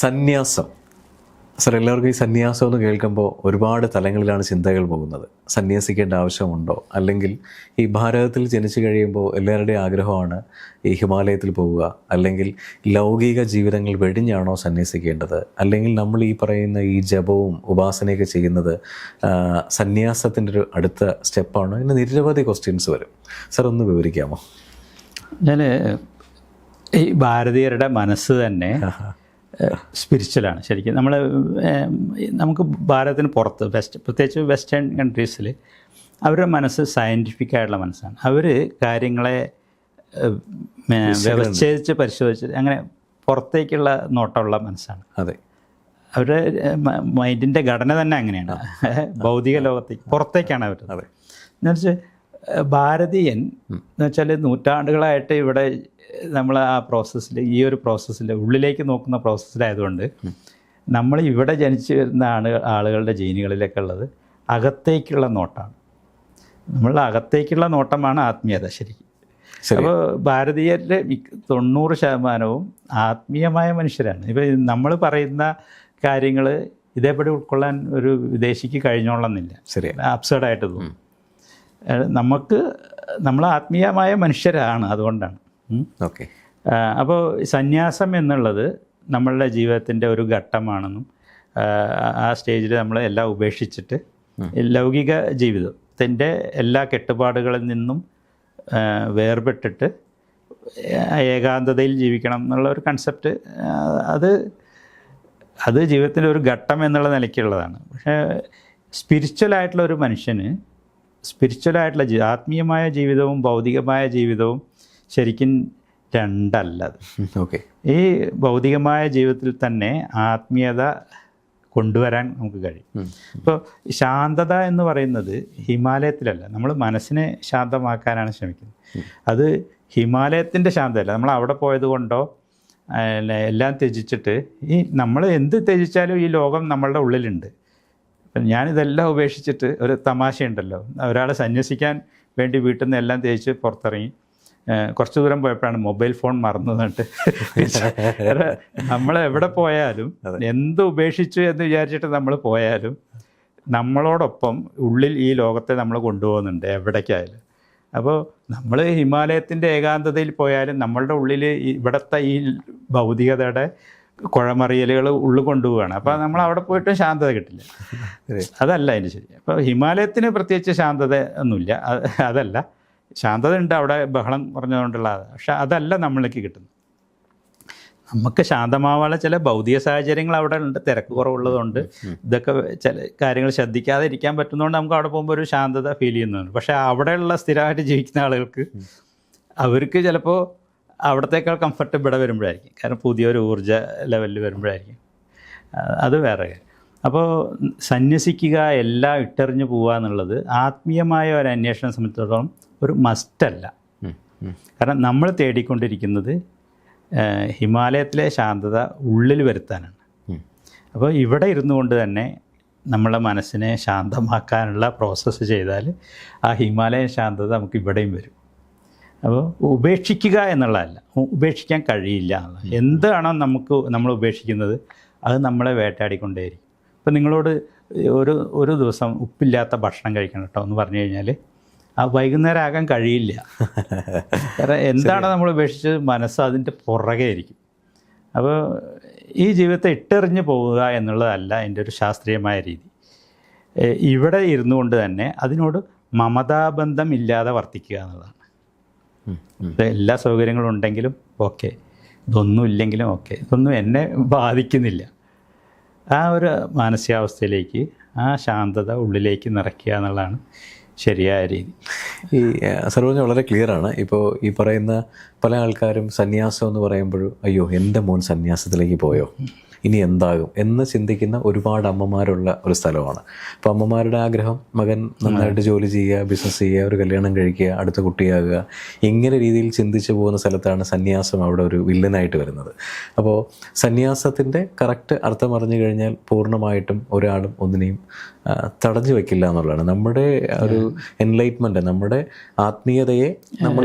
സന്യാസം. സർ എല്ലാവർക്കും ഈ സന്യാസം എന്ന് കേൾക്കുമ്പോൾ ഒരുപാട് തലങ്ങളിലാണ് ചിന്തകൾ പോകുന്നത്. സന്യാസിക്കേണ്ട ആവശ്യമുണ്ടോ? അല്ലെങ്കിൽ ഈ ഭാരതത്തിൽ ജനിച്ചു കഴിയുമ്പോൾ എല്ലാവരുടെയും ആഗ്രഹമാണ് ഈ ഹിമാലയത്തിൽ പോവുക. അല്ലെങ്കിൽ ലൗകിക ജീവിതങ്ങൾ വെടിഞ്ഞാണോ സന്യാസിക്കേണ്ടത്? അല്ലെങ്കിൽ നമ്മൾ ഈ പറയുന്ന ഈ ജപവും ഉപാസനയൊക്കെ ചെയ്യുന്നത് സന്യാസത്തിന്റെ ഒരു അടുത്ത സ്റ്റെപ്പാണോ? ഇങ്ങനെ നിരവധി ക്വസ്റ്റ്യൻസ് വരും. സർ ഒന്ന് വിവരിക്കാമോ? ഞാൻ ഈ ഭാരതീയരുടെ മനസ്സ് തന്നെ സ്പിരിച്വലാണ് ശരിക്കും. നമ്മൾ നമുക്ക് ഭാരതത്തിന് പുറത്ത് വെസ്റ്റ് പ്രത്യേകിച്ച് വെസ്റ്റേൺ കൺട്രീസിൽ അവരുടെ മനസ്സ് സയന്റിഫിക് ആയിട്ടുള്ള മനസ്സാണ്. അവർ കാര്യങ്ങളെ വ്യവച്ഛേദിച്ച് പരിശോധിച്ച് അങ്ങനെ പുറത്തേക്കുള്ള നോട്ടമുള്ള മനസ്സാണ്. അതെ. അവരുടെ മൈൻഡിന്റെ ഘടന തന്നെ അങ്ങനെയാണ്. ഭൗതിക ലോകത്തേക്ക് പുറത്തേക്കാണ് അവർ എന്നുവെച്ചാൽ ഭാരതീയൻ എന്ന് വെച്ചാൽ നൂറ്റാണ്ടുകളായിട്ട് ഇവിടെ നമ്മൾ ആ പ്രോസസ്സിൽ ഈ ഒരു പ്രോസസ്സിൽ ഉള്ളിലേക്ക് നോക്കുന്ന പ്രോസസ്സിലായതുകൊണ്ട് നമ്മൾ ഇവിടെ ജനിച്ചു വരുന്ന ആണ് ആളുകളുടെ ജീനുകളിലൊക്കെ ഉള്ളത്. അകത്തേക്കുള്ള നോട്ടമാണ് നമ്മളുടെ അകത്തേക്കുള്ള നോട്ടമാണ് ആത്മീയത ശരിക്കും. അപ്പോൾ ഭാരതീയരുടെ മിക്ക- തൊണ്ണൂറ് ശതമാനവും ആത്മീയമായ മനുഷ്യരാണ്. ഇപ്പോൾ നമ്മൾ പറയുന്ന കാര്യങ്ങൾ ഇതേപടി ഉൾക്കൊള്ളാൻ ഒരു വിദേശിക്ക് കഴിഞ്ഞോളന്നില്ല. ശരി. അപ്സേഡായിട്ട് തോന്നും. നമുക്ക് നമ്മൾ ആത്മീയമായ മനുഷ്യരാണ് അതുകൊണ്ടാണ്. ഓക്കെ. അപ്പോൾ സന്യാസം എന്നുള്ളത് നമ്മളുടെ ജീവിതത്തിന്റെ ഒരു ഘട്ടമാണെന്നും ആ സ്റ്റേജിൽ നമ്മൾ എല്ലാം ഉപേക്ഷിച്ചിട്ട് ലൗകിക ജീവിതത്തിന്റെ എല്ലാ കെട്ടുപാടുകളിൽ നിന്നും വേർപെട്ടിട്ട് ഏകാന്തതയിൽ ജീവിക്കണം എന്നുള്ള ഒരു കൺസെപ്റ്റ് അത് അത് ജീവിതത്തിന്റെ ഒരു ഘട്ടം എന്നുള്ള നിലയ്ക്കുള്ളതാണ്. പക്ഷേ സ്പിരിച്വലായിട്ടുള്ള ഒരു മനുഷ്യന് സ്പിരിച്വലായിട്ടുള്ള ആത്മീയമായ ജീവിതവും ഭൗതികമായ ജീവിതവും ശരിക്കും രണ്ടല്ല അത് ഓക്കെ. ഈ ഭൗതികമായ ജീവിതത്തിൽ തന്നെ ആത്മീയത കൊണ്ടുവരാൻ നമുക്ക് കഴിയും. ഇപ്പോൾ ശാന്തത എന്ന് പറയുന്നത് ഹിമാലയത്തിലല്ല. നമ്മൾ മനസ്സിനെ ശാന്തമാക്കാനാണ് ശ്രമിക്കുന്നത്. അത് ഹിമാലയത്തിന്റെ ശാന്തമല്ല നമ്മൾ അവിടെ പോയത് കൊണ്ടോ എല്ലാം ത്യജിച്ചിട്ട് ഈ നമ്മൾ എന്ത് ത്യജിച്ചാലും ഈ ലോകം നമ്മളുടെ ഉള്ളിലുണ്ട്. അപ്പം ഞാനിതെല്ലാം ഉപേക്ഷിച്ചിട്ട് ഒരു തമാശയുണ്ടല്ലോ. ഒരാളെ സന്യസിക്കാൻ വേണ്ടി വീട്ടിൽ നിന്ന് എല്ലാം തേച്ച് പുറത്തിറങ്ങി. കുറച്ച് ദൂരം പോയപ്പോഴാണ് മൊബൈൽ ഫോൺ മറന്നതായിട്ട് നമ്മൾ എവിടെ പോയാലും എന്ത് ഉപേക്ഷിച്ചു എന്ന് വിചാരിച്ചിട്ട് നമ്മൾ പോയാലും നമ്മളോടൊപ്പം ഉള്ളിൽ ഈ ലോകത്തെ നമ്മൾ കൊണ്ടുപോകുന്നുണ്ട് എവിടേക്കായാലും. അപ്പോൾ നമ്മൾ ഹിമാലയത്തിന്റെ ഏകാന്തതയിൽ പോയാലും നമ്മളുടെ ഉള്ളിൽ ഇവിടുത്തെ ഈ ഭൗതികതയുടെ കുഴമറിയലുകൾ ഉള്ളിൽ കൊണ്ടുപോവുകയാണ് അപ്പോൾ നമ്മൾ അവിടെ പോയിട്ട് ശാന്തത കിട്ടില്ല. അതല്ല അതിന്റെ ശരി. അപ്പോൾ ഹിമാലയത്തിന് പ്രത്യേകിച്ച് ശാന്തത ഒന്നുമില്ല. അതല്ല. ശാന്തത ഉണ്ട് അവിടെ ബഹളം കുറഞ്ഞതുകൊണ്ടുള്ള. പക്ഷെ അതല്ല നമ്മളിലേക്ക് കിട്ടുന്നത്. നമുക്ക് ശാന്തമാവാനുള്ള ചില ഭൗതിക സാഹചര്യങ്ങൾ അവിടെ ഉണ്ട് തിരക്ക് കുറവുള്ളതുകൊണ്ട് ഇതൊക്കെ ചില കാര്യങ്ങൾ ശ്രദ്ധിക്കാതെ ഇരിക്കാൻ പറ്റുന്നതുകൊണ്ട് നമുക്ക് അവിടെ പോകുമ്പോൾ ഒരു ശാന്തത ഫീൽ ചെയ്യുന്നുണ്ട്. പക്ഷേ അവിടെയുള്ള സ്ഥിരമായിട്ട് ജീവിക്കുന്ന ആളുകൾക്ക് അവർക്ക് ചിലപ്പോൾ അവിടത്തേക്കാൾ കംഫർട്ട് ഇവിടെ വരുമ്പോഴായിരിക്കും. കാരണം പുതിയൊരു ഊർജ ലെവലിൽ വരുമ്പോഴായിരിക്കും. അത് വേറെ കാര്യം. അപ്പോൾ സന്യസിക്കുക എല്ലാം ഇട്ടെറിഞ്ഞു പോവുക എന്നുള്ളത് ആത്മീയമായ ഒരു അന്വേഷണം സംബന്ധിച്ചിടത്തോളം ഒരു മസ്റ്റല്ല കാരണം നമ്മൾ തേടിക്കൊണ്ടിരിക്കുന്നത് ഹിമാലയത്തിലെ ശാന്തത ഉള്ളിൽ വരുത്താനാണ്. അപ്പോൾ ഇവിടെ ഇരുന്നു കൊണ്ട് തന്നെ നമ്മളെ മനസ്സിനെ ശാന്തമാക്കാനുള്ള പ്രോസസ്സ് ചെയ്താൽ ആ ഹിമാലയ ശാന്തത നമുക്ക് ഇവിടെയും വരും. അപ്പോൾ ഉപേക്ഷിക്കുക എന്നുള്ളതല്ല ഉപേക്ഷിക്കാൻ കഴിയില്ല എന്താണോ നമുക്ക് നമ്മൾ ഉപേക്ഷിക്കുന്നത് അത് നമ്മളെ വേട്ടയാടിക്കൊണ്ടേയിരിക്കും. ഇപ്പം നിങ്ങളോട് ഒരു ഒരു ദിവസം ഉപ്പില്ലാത്ത ഭക്ഷണം കഴിക്കണം കേട്ടോ എന്ന് പറഞ്ഞു കഴിഞ്ഞാൽ ആ വൈകുന്നേരം ആകാൻ കഴിയില്ല. കാരണം എന്താണ് നമ്മൾ ഉപേക്ഷിച്ചത്? മനസ്സ് അതിന്റെ പുറകെ ആയിരിക്കും അപ്പോൾ ഈ ജീവിതത്തെ ഇട്ടെറിഞ്ഞ് പോവുക എന്നുള്ളതല്ല എന്റെ ഒരു ശാസ്ത്രീയമായ രീതി. ഇവിടെ ഇരുന്നു കൊണ്ട് തന്നെ അതിനോട് മമതാബന്ധം ഇല്ലാതെ വർത്തിക്കുക എന്നുള്ളതാണ്. എല്ലാ സൗകര്യങ്ങളും ഉണ്ടെങ്കിലും ഓക്കെ. ഇതൊന്നും ഇല്ലെങ്കിലും ഓക്കെ. ഇതൊന്നും എന്നെ ബാധിക്കുന്നില്ല. ആ ഒരു മാനസികാവസ്ഥയിലേക്ക് ആ ശാന്തത ഉള്ളിലേക്ക് നിറയ്ക്കുക എന്നുള്ളതാണ് ശരിയായ രീതി. ഈ സർവജ്ഞ വളരെ ക്ലിയർ ആണ്. ഇപ്പോൾ ഈ പറയുന്ന പല ആൾക്കാരും സന്യാസം എന്ന് പറയുമ്പോഴും അയ്യോ എന്റെ മോൻ സന്യാസത്തിലേക്ക് പോയോ? ഇനി എന്താകും എന്ന് ചിന്തിക്കുന്ന ഒരുപാട് അമ്മമാരുള്ള ഒരു സ്ഥലമാണ്. അപ്പോൾ അമ്മമാരുടെ ആഗ്രഹം മകൻ നന്നായിട്ട് ജോലി ചെയ്യുക ബിസിനസ് ചെയ്യുക ഒരു കല്യാണം കഴിക്കുക അടുത്ത കുട്ടിയാകുക ഇങ്ങനെ രീതിയിൽ ചിന്തിച്ചു പോകുന്ന സ്ഥലത്താണ് സന്യാസം അവിടെ ഒരു വില്ലനായിട്ട് വരുന്നത്. അപ്പോൾ സന്യാസത്തിന്റെ കറക്റ്റ് അർത്ഥം അറിഞ്ഞു കഴിഞ്ഞാൽ പൂർണമായിട്ടും ഒരാളും ഒന്നിനെയും തടഞ്ഞു വെക്കില്ല എന്നുള്ളതാണ്. നമ്മുടെ ഒരു എൻലൈറ്റ്മെന്റ് നമ്മുടെ ആത്മീയതയെ നമ്മൾ.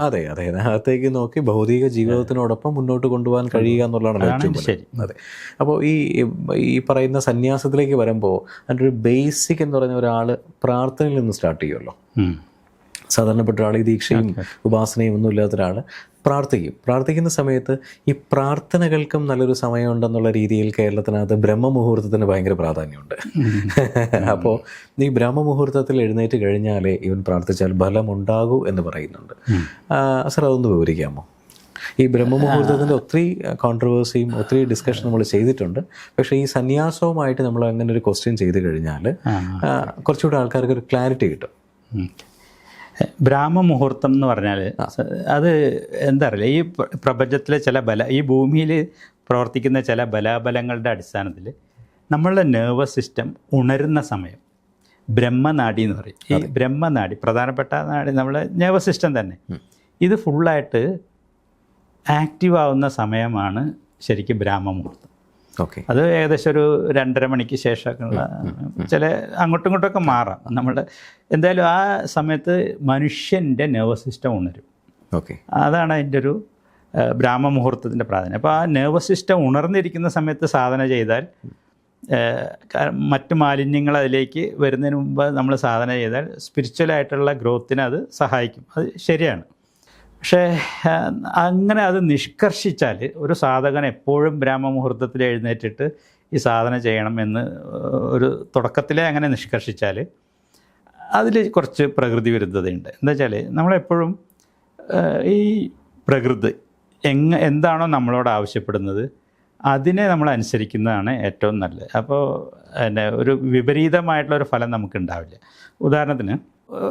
അതെ അതെ അകത്തേക്ക് നോക്കി ഭൗതിക ജീവിതത്തിനോടൊപ്പം മുന്നോട്ട് കൊണ്ടുപോകാൻ കഴിയുക എന്നുള്ളതാണ് ശരി. അതെ. അപ്പോൾ ഈ ഈ പറയുന്ന സന്യാസത്തിലേക്ക് വരുമ്പോൾ അതിന്റെ ഒരു ബേസിക് എന്ന് പറയുന്ന ഒരാൾ പ്രാർത്ഥനയിൽ നിന്ന് സ്റ്റാർട്ട് ചെയ്യുമല്ലോ. സാധാരണപ്പെട്ട ഒരാൾ ഈ ദീക്ഷയും ഉപാസനയും ഒന്നും ഇല്ലാത്ത ഒരാൾ പ്രാർത്ഥിക്കും. പ്രാർത്ഥിക്കുന്ന സമയത്ത് ഈ പ്രാർത്ഥനകൾക്കും നല്ലൊരു സമയമുണ്ടെന്നുള്ള രീതിയിൽ കേരളത്തിനകത്ത് ബ്രഹ്മമുഹൂർത്തത്തിന് ഭയങ്കര പ്രാധാന്യമുണ്ട്. അപ്പോൾ ഈ ബ്രഹ്മമുഹൂർത്തത്തിൽ എഴുന്നേറ്റ് കഴിഞ്ഞാലേ ഇവൻ പ്രാർത്ഥിച്ചാൽ ഫലമുണ്ടാകൂ എന്ന് പറയുന്നുണ്ട്. സർ അതൊന്ന് വിവരിക്കാമോ? ഈ ബ്രഹ്മമുഹൂർത്തത്തിന്റെ ഒത്തിരി കോൺട്രവേഴ്സിയും ഒത്തിരി ഡിസ്കഷൻ നമ്മൾ ചെയ്തിട്ടുണ്ട്. പക്ഷേ ഈ സന്യാസവുമായിട്ട് നമ്മൾ അങ്ങനെ ഒരു ക്വസ്റ്റ്യൻ ചെയ്ത് കഴിഞ്ഞാൽ കുറച്ചുകൂടെ ആൾക്കാർക്ക് ഒരു ക്ലാരിറ്റി കിട്ടും ഉം. ബ്രാഹ്മമുഹൂർത്തം എന്ന് പറഞ്ഞാൽ അത് എന്താ അറിയില്ല. ഈ പ്രപഞ്ചത്തിലെ ചില ബല ഈ ഭൂമിയിൽ പ്രവർത്തിക്കുന്ന ചില ബലാബലങ്ങളുടെ അടിസ്ഥാനത്തിൽ നമ്മളുടെ നെർവസ് സിസ്റ്റം ഉണരുന്ന സമയം ബ്രഹ്മനാഡി എന്ന് പറയും. ഈ ബ്രഹ്മനാഡി പ്രധാനപ്പെട്ട നാടി നമ്മളെ നെർവസ് സിസ്റ്റം തന്നെ. ഇത് ഫുള്ളായിട്ട് ആക്റ്റീവ് ആവുന്ന സമയമാണ് ശരിക്കും ബ്രാഹ്മമുഹൂർത്തം. ഓക്കെ അത് ഏകദേശം ഒരു രണ്ടര മണിക്ക് ശേഷമൊക്കെയുള്ള ചില അങ്ങോട്ടും ഇങ്ങോട്ടൊക്കെ മാറാം നമ്മൾ എന്തായാലും ആ സമയത്ത് മനുഷ്യന്റെ നെർവസ് സിസ്റ്റം ഉണരും. ഓക്കെ. അതാണ് അതിന്റെ ഒരു ബ്രാഹ്മ മുഹൂർത്തത്തിന്റെ പ്രാധാന്യം. അപ്പോൾ ആ നെർവസ് സിസ്റ്റം ഉണർന്നിരിക്കുന്ന സമയത്ത് സാധന ചെയ്താൽ മറ്റ് മാലിന്യങ്ങൾ അതിലേക്ക് വരുന്നതിന് മുമ്പ് നമ്മൾ സാധന ചെയ്താൽ സ്പിരിച്വലായിട്ടുള്ള ഗ്രോത്തിന് അത് സഹായിക്കും. അത് ശരിയാണ്. പക്ഷേ അങ്ങനെ അത് നിഷ്കർഷിച്ചാൽ ഒരു സാധകൻ എപ്പോഴും ബ്രാഹ്മമുഹൂർത്തത്തിൽ എഴുന്നേറ്റിട്ട് ഈ സാധന ചെയ്യണം എന്ന് ഒരു തുടക്കത്തിലെ അങ്ങനെ നിഷ്കർഷിച്ചാൽ അതിൽ കുറച്ച് പ്രകൃതി വിരുദ്ധതയുണ്ട്. എന്താ വെച്ചാൽ നമ്മളെപ്പോഴും ഈ പ്രകൃതി എങ്ങ എന്താണോ നമ്മളോട് ആവശ്യപ്പെടുന്നത് അതിനെ നമ്മൾ അനുസരിക്കുന്നതാണ് ഏറ്റവും നല്ലത്. അപ്പോൾ പിന്നെ ഒരു വിപരീതമായിട്ടുള്ള ഒരു ഫലം നമുക്കുണ്ടാവില്ല. ഉദാഹരണത്തിന്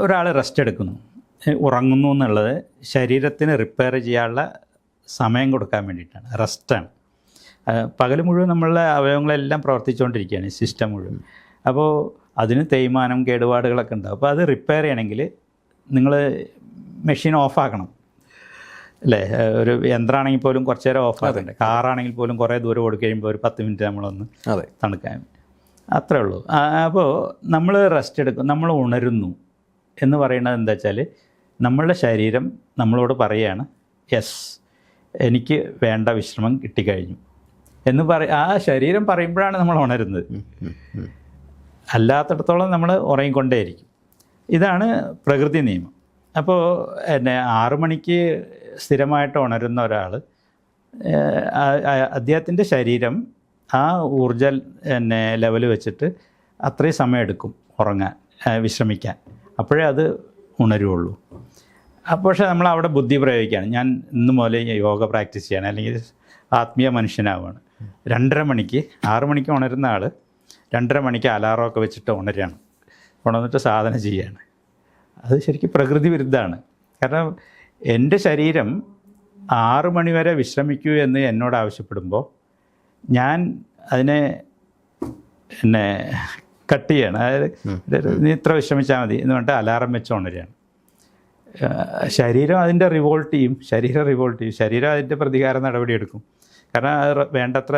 ഒരാൾ റെസ്റ്റ് എടുക്കുന്നു. ഉറങ്ങുന്നു എന്നുള്ളത് ശരീരത്തിന് റിപ്പയർ ചെയ്യാനുള്ള സമയം കൊടുക്കാൻ വേണ്ടിയിട്ടാണ്. റെസ്റ്റാണ് പകൽ മുഴുവൻ നമ്മളുടെ അവയവങ്ങളെല്ലാം പ്രവർത്തിച്ചുകൊണ്ടിരിക്കുകയാണ് സിസ്റ്റം മുഴുവൻ. അപ്പോൾ അതിന് തേയ്മാനം കേടുപാടുകളൊക്കെ ഉണ്ടാവും. അപ്പോൾ അത് റിപ്പയർ ചെയ്യണമെങ്കിൽ നിങ്ങൾ മെഷീൻ ഓഫാക്കണം അല്ലേ? ഒരു യന്ത്രമാണെങ്കിൽ പോലും കുറച്ച് നേരം ഓഫ് ആക്കണ്ടേ? കാറാണെങ്കിൽ പോലും കുറേ ദൂരം ഓടി കഴിയുമ്പോൾ ഒരു പത്ത് മിനിറ്റ് നമ്മളൊന്ന് അതെ. തണുക്കാൻ അത്രേ ഉള്ളൂ. അപ്പോൾ നമ്മൾ റെസ്റ്റ് എടുക്കും നമ്മൾ ഉണരുന്നു എന്ന് പറയുന്നത് എന്താ വെച്ചാൽ നമ്മളുടെ ശരീരം നമ്മളോട് പറയുകയാണ് യെസ് എനിക്ക് വേണ്ട വിശ്രമം കിട്ടിക്കഴിഞ്ഞു. എന്ന് പറ ആ ശരീരം പറയുമ്പോഴാണ് നമ്മൾ ഉണരുന്നത്. അല്ലാത്തടത്തോളം നമ്മൾ ഉറങ്ങിക്കൊണ്ടേയിരിക്കും. ഇതാണ് പ്രകൃതി നിയമം. അപ്പോൾ എന്നെ ആറു മണിക്ക് സ്ഥിരമായിട്ട് ഉണരുന്ന ഒരാൾ അദ്ദേഹത്തിന്റെ ശരീരം ആ ഊർജ എന്നെ ലെവൽ വെച്ചിട്ട് അത്രയും സമയം എടുക്കും ഉറങ്ങാൻ വിശ്രമിക്കാൻ. അപ്പോഴേ അത് ഉണരുള്ളൂ. പക്ഷേ നമ്മൾ അവിടെ ബുദ്ധി പ്രയോഗിക്കുകയാണ്. ഞാൻ ഇന്ന് മുതൽ യോഗ പ്രാക്ടീസ് ചെയ്യണം. അല്ലെങ്കിൽ ആത്മീയ മനുഷ്യനാവുകയാണ്. രണ്ടര മണിക്ക് ആറ് മണിക്ക് ഉണരുന്ന ആൾ രണ്ടര മണിക്ക് അലാറമൊക്കെ വെച്ചിട്ട് ഉണരുകയാണ്. ഉണർന്നിട്ട് സാധന ചെയ്യുകയാണ്. അത് ശരിക്കും പ്രകൃതി വിരുദ്ധമാണ്. കാരണം എന്റെ ശരീരം ആറ് മണിവരെ വിശ്രമിക്കൂ എന്ന് എന്നോട് ആവശ്യപ്പെടുമ്പോൾ ഞാൻ അതിനെ എന്നെ കട്ട് ചെയ്യണം. അതായത് നീ ഇത്ര വിശ്രമിച്ചാൽ മതി എന്ന് പറഞ്ഞിട്ട് അലാറം വെച്ച് ഉണരുകയാണ് ശരീരം അതിന്റെ റിവോൾട്ട് ചെയ്യും. ശരീരം റിവോൾട്ട് ചെയ്യും. ശരീരം അതിന്റെ പ്രതികാര നടപടി എടുക്കും. കാരണം അത് വേണ്ടത്ര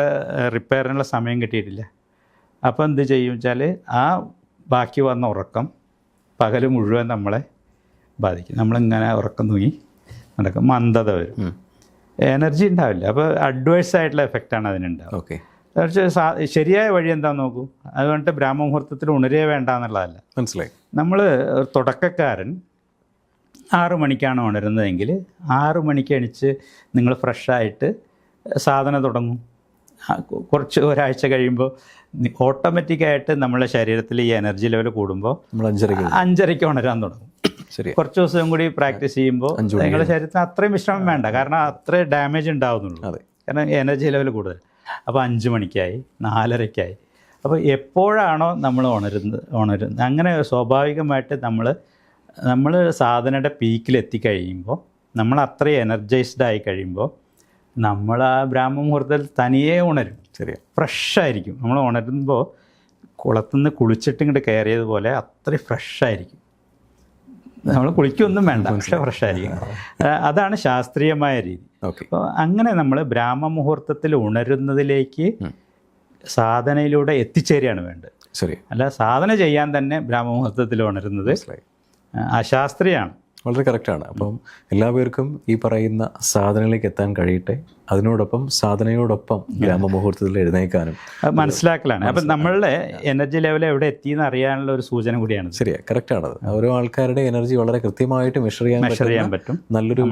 റിപ്പയറിനുള്ള സമയം കിട്ടിയിട്ടില്ല. അപ്പോൾ എന്ത് ചെയ്യും വെച്ചാൽ ആ ബാക്കി വന്ന ഉറക്കം പകൽ മുഴുവൻ നമ്മളെ ബാധിക്കും. നമ്മളിങ്ങനെ ഉറക്കം തൂങ്ങി നടക്കും. മന്ദത വരും. എനർജി ഉണ്ടാവില്ല. അപ്പോൾ അഡ്വേഴ്സ് ആയിട്ടുള്ള എഫക്റ്റാണ് അതിനുണ്ടാവുക. ഓക്കെ ശരിയായ വഴി എന്താ നോക്കൂ. അതുകൊണ്ട് ബ്രാഹ്മമുഹൂർത്തത്തിൽ ഉണരേ വേണ്ട എന്നുള്ളതല്ല മനസ്സിലായി. നമ്മൾ തുടക്കക്കാരൻ ആറു മണിക്കാണ് ഉണരുന്നതെങ്കിൽ ആറു മണിക്ക് എണിച്ച് നിങ്ങൾ ഫ്രഷായിട്ട് സാധന തുടങ്ങും. കുറച്ച് ഒരാഴ്ച കഴിയുമ്പോൾ ഓട്ടോമാറ്റിക്കായിട്ട് നമ്മളെ ശരീരത്തിൽ ഈ എനർജി ലെവൽ കൂടുമ്പോൾ നമ്മൾ അഞ്ചരയ്ക്ക് അഞ്ചരയ്ക്ക് ഉണരാൻ തുടങ്ങും. ശരി കുറച്ച് ദിവസം കൂടി പ്രാക്ടീസ് ചെയ്യുമ്പോൾ നിങ്ങളുടെ ശരീരത്തിന് അത്രയും വിശ്രമം വേണ്ട. കാരണം അത്രയും ഡാമേജ് ഉണ്ടാവുന്നുള്ളൂ. അതെ. കാരണം എനർജി ലെവൽ കൂടുതൽ. അപ്പോൾ അഞ്ച് മണിക്കായി നാലരയ്ക്കായി അപ്പോൾ എപ്പോഴാണോ നമ്മൾ ഉണരുന്നത് ഉണരുന്നത് അങ്ങനെ സ്വാഭാവികമായിട്ട് നമ്മൾ നമ്മൾ സാധനയുടെ പീക്കിൽ എത്തിക്കഴിയുമ്പോൾ നമ്മൾ അത്രയും എനർജൈസ്ഡ് ആയി കഴിയുമ്പോൾ നമ്മൾ ആ ബ്രാഹ്മമുഹൂർത്തത്തിൽ തനിയെ ഉണരും. ചെറിയ ഫ്രഷായിരിക്കും നമ്മൾ ഉണരുമ്പോൾ കുളത്തുനിന്ന് കുളിച്ചിട്ട് ഇങ്ങോട്ട് കയറിയതുപോലെ അത്രയും ഫ്രഷായിരിക്കും നമ്മൾ കുളിക്കൊന്നും വേണ്ട പക്ഷെ ഫ്രഷായിരിക്കും. അതാണ് ശാസ്ത്രീയമായ രീതി. ഓക്കെ. അപ്പോൾ അങ്ങനെ നമ്മൾ ബ്രാഹ്മമുഹൂർത്തത്തിൽ ഉണരുന്നതിലേക്ക് സാധനയിലൂടെ എത്തിച്ചേരുകയാണ് വേണ്ടത്. ശരി. അല്ല സാധന ചെയ്യാൻ തന്നെ ബ്രാഹ്മമുഹൂർത്തത്തിൽ ഉണരുന്നത് മനസ്സിലായി. ആ, അശാസ്ത്രീയമാണ്. വളരെ കറക്റ്റാണ് അപ്പം എല്ലാവർക്കും ഈ പറയുന്ന സാധനങ്ങളിലേക്ക് എത്താൻ കഴിയട്ടെ. അതിനോടൊപ്പം സാധനയോടൊപ്പം ഗ്രാമമുഹൂർത്തത്തിൽ എഴുന്നേക്കാനും മനസ്സിലാക്കലാണ്. അപ്പം നമ്മളുടെ എനർജി ലെവൽ എവിടെ എത്തി എന്ന് അറിയാനുള്ള ഒരു സൂചന കൂടിയാണ് ശരിയാ ആണ്. ഓരോ ആൾക്കാരുടെ എനർജി വളരെ കൃത്യമായിട്ട് മെഷർ ചെയ്യാൻ മെഷർ ചെയ്യാൻ പറ്റും. നല്ലൊരു.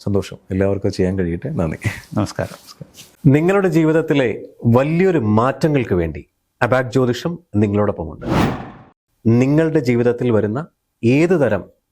സന്തോഷം. എല്ലാവർക്കും ചെയ്യാൻ കഴിയട്ടെ. നന്ദി. നമസ്കാരം. നിങ്ങളുടെ ജീവിതത്തിലെ വലിയൊരു മാറ്റങ്ങൾക്ക് വേണ്ടി അബാക് ജ്യോതിഷം നിങ്ങളോടൊപ്പമുണ്ട്. നിങ്ങളുടെ ജീവിതത്തിൽ വരുന്ന ഏത് തരം